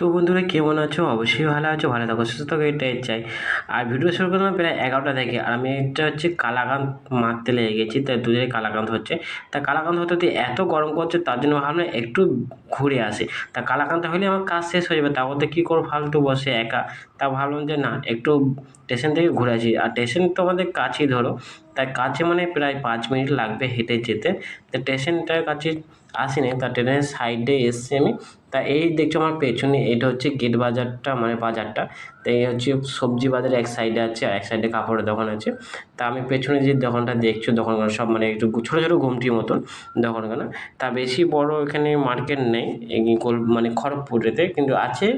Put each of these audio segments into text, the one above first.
তো বন্ধুরা, কেমন আছো? অবশ্যই ভালো আছো, ভালো থাকো, সুস্থ থাকো, এটাই চাই। আর ভিডিও শুরু করলাম প্রায় এগারোটা থেকে। আর আমি এটা হচ্ছে কালাকান্দ মারতে লেগে গেছি, তাই দুজনে কালাকান্দ হচ্ছে। তা কালাকান্দ হতে হতে এত গরম করছে তার জন্য ভাবলাম একটু ঘুরে আসি। তা কালাকান্ত হলে আমার কাজ শেষ হয়ে যাবে, তারপর তো কী করব? ফালতু বসে একা। তা ভাবলাম যে না, একটু স্টেশন থেকে ঘুরে আসি। আর স্টেশন তো আমাদের কাছেই ধরো। তাই কাছে মানে প্রায় পাঁচ মিনিট লাগবে হেঁটে যেতে। তো স্টেশনটার কাছে আসিনি, তা ট্রেনের সাইডে এসছি আমি। তা এই দেখছ আমার পেছনে, এটা হচ্ছে গেট বাজারটা মানে বাজারটা। তো এই হচ্ছে সবজি বাজার এক সাইডে আছে আর এক সাইডে কাপড়ের দোকান আছে। তা আমি পেছনে যে দোকানটা দেখছ দোকানগুলো সব মানে একটু ছোটো ছোটো ঘুমটির মতন দোকানগুলো তা বেশি বড় এখানে মার্কেট নেই, এই গোল মানে খড়গপুরেতে, কিন্তু আছে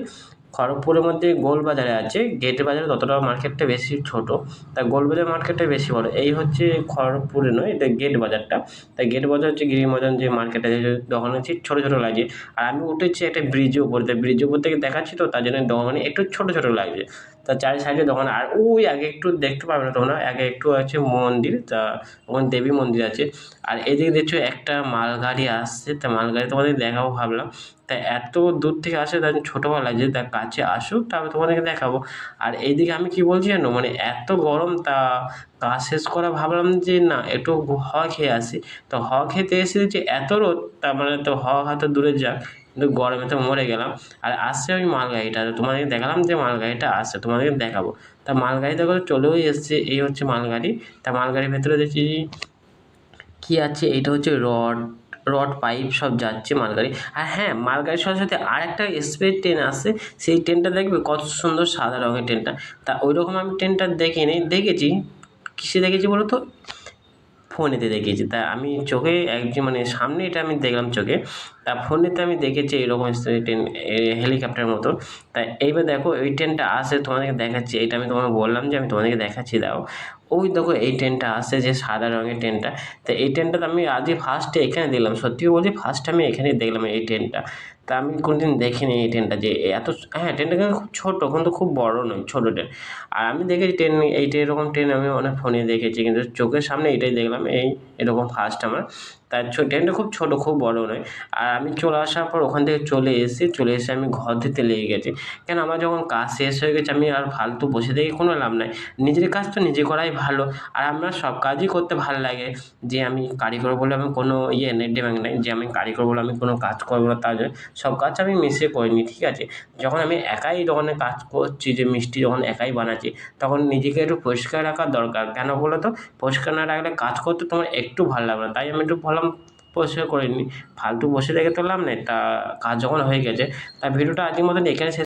খড়গপুরের মধ্যে গোলবাজারে আছে। গেট বাজারে ততটা মার্কেটটা বেশি ছোট। তা গোলবাজার মার্কেটটা বেশি বড়। এই হচ্ছে খড়গপুরে নয়, এটা গেট বাজারটা। তাই গেট বাজার হচ্ছে গিরিমদন যে মার্কেট আছে দোকান আছে, ছোটো ছোটো লাগছে। আর আমি উঠেছি একটা ব্রিজের উপর। তাই ব্রিজের উপর থেকে দেখাচ্ছি তো, তার জন্য দোকানে একটু ছোটো ছোটো লাগছে। তা চারি সাইডে দোকান আর ওই আগে একটু দেখতে পাবে না তোমরা আগে একটু আছে মন্দির, তা ওখানে দেবী মন্দির আছে। আর এদিকে দেখছ একটা মালগাড়ি আসছে, তা মালগাড়ি তোমাদের দেখাবো ভাবলাম। তা এত দূর থেকে আসে তার জন্য ছোটোবেলা লাগছে তা কাছে আসুক, তারপর তোমাদেরকে দেখাবো। আর এইদিকে আমি কী বলছি জানো মানে এত গরম, তা কাজ শেষ করা ভাবলাম যে না, একটু হাওয়া খেয়ে আসি। তো হাওয়া খেতে এসে যে এত রোদ তার মানে তো হাওয়া হয়তো দূরে যাক। কিন্তু গরমে তো মরে গেলাম। আর আসছে ওই মালগাড়িটা। তোমাদেরকে দেখালাম যে মালগাড়িটা আসছে, তোমাদেরকে দেখাবো। তা মালগাড়ি দেখো, চলেও এসছে, এই হচ্ছে মালগাড়ি। তা মালগাড়ির ভেতরে দেখছি কী আছে, এইটা হচ্ছে রড রড পাইপ সব যাচ্ছে মালগাড়ি। আর হ্যাঁ মালগাড়ির সাথে সাথে আর একটা স্পেস ট্রেন আসছে। সেই ট্রেনটা দেখবে, কত সুন্দর সাদা রঙের ট্রেনটা। তা ওই রকম আমি ট্রেনটা দেখিনি। দেখেছি, কিসে দেখেছি বলো তো? ফোনেতে দেখেছি। তা আমি চোখে একজন মানে সামনে এটা আমি দেখলাম চোখে। তা ফোনেতে আমি দেখেছি এরকম ট্রেন হেলিকপ্টার মতো। তা এইবার দেখো, ওই ট্রেনটা আসে তোমাদেরকে দেখাচ্ছি। এটা আমি তোমাকে বললাম যে আমি তোমাদেরকে দেখাচ্ছি, দাও। ওই দেখো এই ট্রেনটা আসছে যে সাদা রঙের ট্রেনটা। তো এই ট্রেনটা তো আমি আজই ফার্স্টে এখানে দেখলাম। সত্যি বলছি ফার্স্ট আমি এখানেই দেখলাম এই ট্রেনটা। তা আমি কোনোদিন দেখিনি এই ট্রেনটা যে এত হ্যাঁ ট্রেনটা কিন্তু খুব ছোটো, কিন্তু খুব বড় নয়, ছোটো ট্রেন। আর আমি দেখেছি ট্রেন এইটা এরকম ট্রেন আমি অনেক ফোনে দেখেছি, কিন্তু চোখের সামনে এটাই দেখলাম, এই এরকম ফার্স্ট আমার। তার ছোট ট্রেনটা খুব ছোটো, খুব বড় নয়। আর আমি চলে আসার পর ওখান থেকে চলে এসে চলে এসে আমি ঘর দিতে লেগে গেছি। কেন আমার যখন কাজ শেষ হয়ে গেছে, আমি আর ফালতু বসে থেকে কোনো লাভ নাই। নিজের কাজ তো নিজে করাই ভালো, আর আমার সব কাজই করতে ভালো লাগে। যে আমি কারিগর বলে আমি কোনো ইয়ে নেই ডিমান্ড নেই। যে আমি কারিগর বলে আমি কোনো কাজ করব না তার জন্য সব কাজ আমি মিশে করিনি, ঠিক আছে? যখন আমি একাই দোকানে কাজ করছি, যে মিষ্টি যখন একাই বানাচ্ছি, তখন নিজেকে একটু পরিষ্কার রাখার দরকার। কেন বলো তো? পরিষ্কার না রাখলে কাজ করতে তোমার একটু ভালো লাগবে না। তাই আমি একটু ভাবলাম পরিষ্কার করে নিই ফালতু বসে থেকে তো লাভ নেই। তা কাজ যখন হয়ে গেছে, তা ভিডিওটা আজকের মতন এখানে শেষ